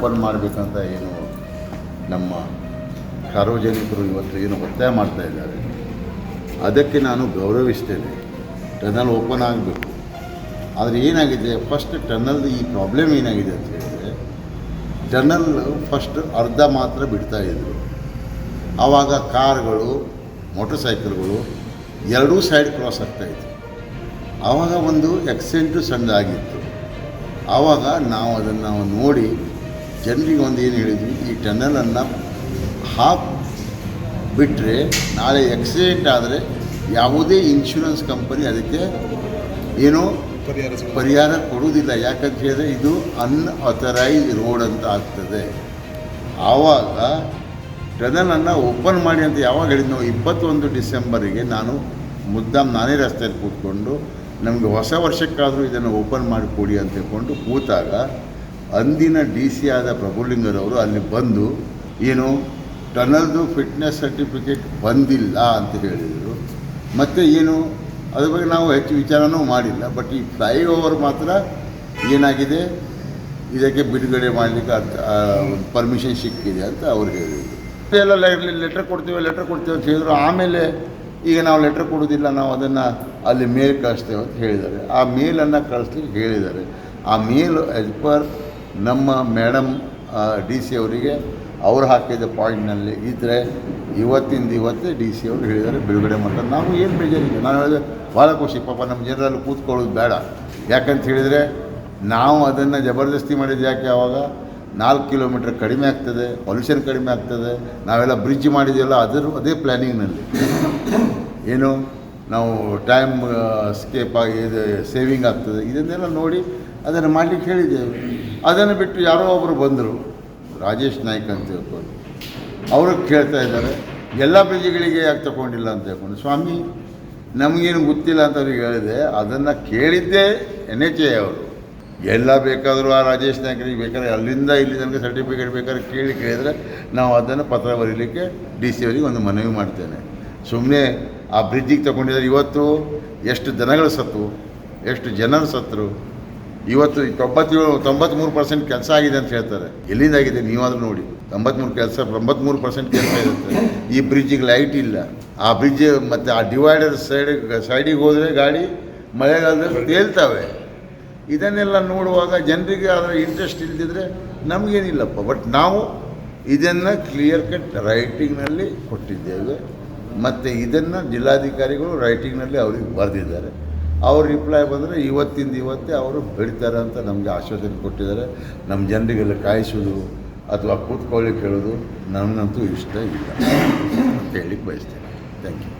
Open ಮಾಡಬೇಕಂತ ಏನು ನಮ್ಮ ಸಾರ್ವಜನಿಕರು ಇವತ್ತು ಏನು ಒತ್ತಾಯ ಮಾಡ್ತಾ ಇದ್ದಾರೆ, ಅದಕ್ಕೆ ನಾನು ಗೌರವಿಸ್ತೇನೆ. ಟನಲ್ ಓಪನ್ ಆಗಬೇಕು. ಆದರೆ ಏನಾಗಿದೆ ಫಸ್ಟ್ ಟನಲ್ದು ಈ ಪ್ರಾಬ್ಲಮ್ ಏನಾಗಿದೆ ಅಂತ ಹೇಳಿದರೆ, ಟನಲ್ ಫಸ್ಟ್ ಅರ್ಧ ಮಾತ್ರ ಬಿಡ್ತಾ ಇದ್ರು. ಆವಾಗ ಕಾರ್ಗಳು ಮೋಟರ್ ಸೈಕಲ್ಗಳು ಎರಡೂ ಸೈಡ್ ಕ್ರಾಸ್ ಆಗ್ತಾಯಿತ್ತು ಆವಾಗ ಒಂದು ಆಕ್ಸಿಡೆಂಟು ಸಣ್ಣದಾಗಿತ್ತು ಆವಾಗ ನಾವು ಅದನ್ನು ನೋಡಿ ಜನರಿಗೆ ಒಂದು ಏನು ಹೇಳಿದ್ವಿ ಈ ಟನಲನ್ನು ಹಾಫ್ ಬಿಟ್ಟರೆ ನಾಳೆ ಆಕ್ಸಿಡೆಂಟ್ ಆದರೆ ಯಾವುದೇ ಇನ್ಶೂರೆನ್ಸ್ ಕಂಪನಿ ಅದಕ್ಕೆ ಏನೋ ಪರಿಹಾರ ಪರಿಹಾರ ಕೊಡುವುದಿಲ್ಲ. ಯಾಕಂತ ಹೇಳಿದ್ರೆ ಇದು ಅನ್ಅಥರೈಸ್ ರೋಡ್ ಅಂತ ಆಗ್ತದೆ. ಆವಾಗ ಟನಲನ್ನು ಓಪನ್ ಮಾಡಿ ಅಂತ ಯಾವಾಗ ಹೇಳಿದ್ನೋ ಇಪ್ಪತ್ತೊಂದು ಡಿಸೆಂಬರಿಗೆ ನಾನು ಮುದ್ದಾಮ್ ನಾನೇ ರಸ್ತೆಯಲ್ಲಿ ಕೂತ್ಕೊಂಡು ನಮಗೆ ಹೊಸ ವರ್ಷಕ್ಕಾದರೂ ಇದನ್ನು ಓಪನ್ ಮಾಡಿ ಕೊಡಿ ಅಂತ ಹೇಳ್ಕೊಂಡು ಕೂತಾಗ ಅಂದಿನ ಡಿ ಸಿ ಆದ ಪ್ರಭುಲಿಂಗರವರು ಅಲ್ಲಿ ಬಂದು, ಏನು ಟನಲ್ದು ಫಿಟ್ನೆಸ್ ಸರ್ಟಿಫಿಕೇಟ್ ಬಂದಿಲ್ಲ ಅಂತ ಹೇಳಿದರು. ಮತ್ತು ಏನು, ಅದ್ರ ಬಗ್ಗೆ ನಾವು ಹೆಚ್ಚು ವಿಚಾರನೂ ಮಾಡಿಲ್ಲ ಬಟ್ ಈ ಫ್ಲೈಓವರ್ ಮಾತ್ರ ಏನಾಗಿದೆ? ಇದಕ್ಕೆ ಬಿಡುಗಡೆ ಮಾಡಲಿಕ್ಕೆ ಅರ್ಥ ಪರ್ಮಿಷನ್ ಸಿಕ್ಕಿದೆ ಅಂತ ಅವ್ರು ಹೇಳಿದರು. ಎಲ್ಲ ಲೆಟ್ರ್ ಕೊಡ್ತೀವಿ ಲೆಟ್ರ್ ಕೊಡ್ತೀವಿ ಅಂತ ಹೇಳಿದ್ರು. ಆಮೇಲೆ ಈಗ ನಾವು ಲೆಟ್ರ್ ಕೊಡೋದಿಲ್ಲ ನಾವು ಅದನ್ನು ಅಲ್ಲಿ ಮೇಲ್ ಕಳಿಸ್ತೇವೆ ಅಂತ ಹೇಳಿದ್ದಾರೆ. ಆ ಮೇಲನ್ನು ಕಳಿಸ್ಲಿಕ್ಕೆ ಹೇಳಿದ್ದಾರೆ. ಆ ಮೇಲ್ ಆ್ಯಸ್ ಪರ್ ನಮ್ಮ ಮೇಡಮ್ ಡಿ ಸಿ ಅವರಿಗೆ ಅವ್ರು ಹಾಕಿದ ಪಾಯಿಂಟ್ನಲ್ಲಿ ಇದ್ದರೆ ಇವತ್ತಿಂದ ಇವತ್ತೇ ಡಿ ಸಿ ಅವರು ಹೇಳಿದ್ದಾರೆ, ಬಿಡುಗಡೆ ಮಾಡ್ತಾರೆ. ನಾವು ಏನು ಬೇಜಾರಿಲ್ಲ ನಾನು ಹೇಳಿದೆ ಭಾಳ ಖುಷಿ ಪಾಪ ನಮ್ಮ ಜನರಲ್ಲಿ ಕೂತ್ಕೊಳ್ಳೋದು ಬೇಡ. ಯಾಕಂತ ಹೇಳಿದರೆ, ನಾವು ಅದನ್ನು ಜಬರ್ದಸ್ತಿ ಮಾಡಿದ್ದು ಯಾಕೆ ಆವಾಗ ನಾಲ್ಕು ಕಿಲೋಮೀಟ್ರ್ ಕಡಿಮೆ ಆಗ್ತದೆ, ಪೊಲ್ಯೂಷನ್ ಕಡಿಮೆ ಆಗ್ತದೆ, ನಾವೆಲ್ಲ ಬ್ರಿಡ್ಜ್ ಮಾಡಿದೆಯಲ್ಲ, ಅದರ, ಅದೇ ಪ್ಲ್ಯಾನಿಂಗ್ನಲ್ಲಿ ಏನು? ನಾವು ಟೈಮ್ ಸ್ಕೇಪ್ ಆಗಿ ಇದು ಸೇವಿಂಗ್ ಆಗ್ತದೆ. ಇದನ್ನೆಲ್ಲ ನೋಡಿ ಅದನ್ನು ಮಾಡಲಿಕ್ಕೆ ಹೇಳಿದ್ದೇವೆ. ಅದನ್ನು ಬಿಟ್ಟು ಯಾರೋ ಒಬ್ಬರು ಬಂದರು. ರಾಜೇಶ್ ನಾಯ್ಕ್ ಅಂತ ಹೇಳ್ಕೊಂಡು. ಅವರು ಕೇಳ್ತಾ ಇದ್ದಾರೆ. ಎಲ್ಲ ಪ್ರಜೆಗಳಿಗೆ ಯಾಕೆ ತಗೊಂಡಿಲ್ಲ ಅಂತ ಹೇಳ್ಕೊಂಡು. ಸ್ವಾಮಿ, ನಮಗೇನು ಗೊತ್ತಿಲ್ಲ ಅಂತ ಅವ್ರಿಗೆ ಹೇಳಿದೆ. ಅದನ್ನು ಕೇಳಿದ್ದೇ ಎನ್ ಎಚ್ ಎ ಅವರು. ಎಲ್ಲ ಬೇಕಾದರೂ ಆ ರಾಜೇಶ್ ನಾಯ್ಕರಿಗೆ ಬೇಕಾದ್ರೆ ಅಲ್ಲಿಂದ ಇಲ್ಲಿ ತನಕ ಸರ್ಟಿಫಿಕೇಟ್ ಬೇಕಾದ್ರೆ ಕೇಳಿ ಕೇಳಿದರೆ ನಾವು ಅದನ್ನು ಪತ್ರ ಬರೀಲಿಕ್ಕೆ ಡಿ ಸಿ ಅವರಿಗೆ ಒಂದು ಮನವಿ ಮಾಡ್ತೇನೆ. ಸುಮ್ಮನೆ ಆ ಬ್ರಿಡ್ಜಿಗೆ ತಗೊಂಡಿದ್ದಾರೆ. ಇವತ್ತು ಎಷ್ಟು ದನಗಳು ಸತ್ತು, ಎಷ್ಟು ಜನರು ಸತ್ತರು ಇವತ್ತು ತೊಂಬತ್ತೇಳು ತೊಂಬತ್ತ್ಮೂರು ಪರ್ಸೆಂಟ್ ಕೆಲಸ ಆಗಿದೆ ಅಂತ ಹೇಳ್ತಾರೆ. ಎಲ್ಲಿಂದಾಗಿದೆ ನೀವಾದರೂ ನೋಡಿ. ತೊಂಬತ್ತ್ಮೂರು ಕೆಲಸ ತೊಂಬತ್ತ್ಮೂರು ಪರ್ಸೆಂಟ್ ಕೆಲಸ ಇರುತ್ತೆ. ಈ ಬ್ರಿಡ್ಜಿಗೆ ಲೈಟ್ ಇಲ್ಲ. ಆ ಬ್ರಿಡ್ಜ್ ಮತ್ತು ಆ ಡಿವೈಡರ್ ಸೈಡ್ ಸೈಡಿಗೆ ಹೋದರೆ ಗಾಡಿ ಮಳೆಗಾಲದಲ್ಲಿ ತೇಲ್ತವೆ. ಇದನ್ನೆಲ್ಲ ನೋಡುವಾಗ ಜನರಿಗೆ ಅದರ ಇಂಟ್ರೆಸ್ಟ್ ಇಲ್ದಿದ್ರೆ ನಮಗೇನಿಲ್ಲಪ್ಪ. ಬಟ್ ನಾವು ಇದನ್ನು ಕ್ಲಿಯರ್ ಕಟ್ ರೈಟಿಂಗ್ನಲ್ಲಿ ಕೊಟ್ಟಿದ್ದೇವೆ. ಮತ್ತು ಇದನ್ನು ಜಿಲ್ಲಾಧಿಕಾರಿಗಳು ರೈಟಿಂಗ್ನಲ್ಲಿ ಅವರಿಗೆ ಬರೆದಿದ್ದಾರೆ. ಅವ್ರ ರಿಪ್ಲೈ ಬಂದರೆ ಇವತ್ತಿಂದ ಇವತ್ತೇ ಅವರು ಬಿಡ್ತಾರೆ ಅಂತ ನಮಗೆ ಆಶ್ವಾಸನೆ ಕೊಟ್ಟಿದ್ದಾರೆ. ನಮ್ಮ ಜನರಿಗೆಲ್ಲ ಕಾಯಿಸೋದು ಅಥವಾ ಕೂತ್ಕೊಳ್ಳಿ ಕೇಳೋದು ನನಗಂತೂ ಇಷ್ಟ ಇಲ್ಲ ಅಂತ ಹೇಳಿಕ್ಕೆ ಬಯಸ್ತೇನೆ. Thank you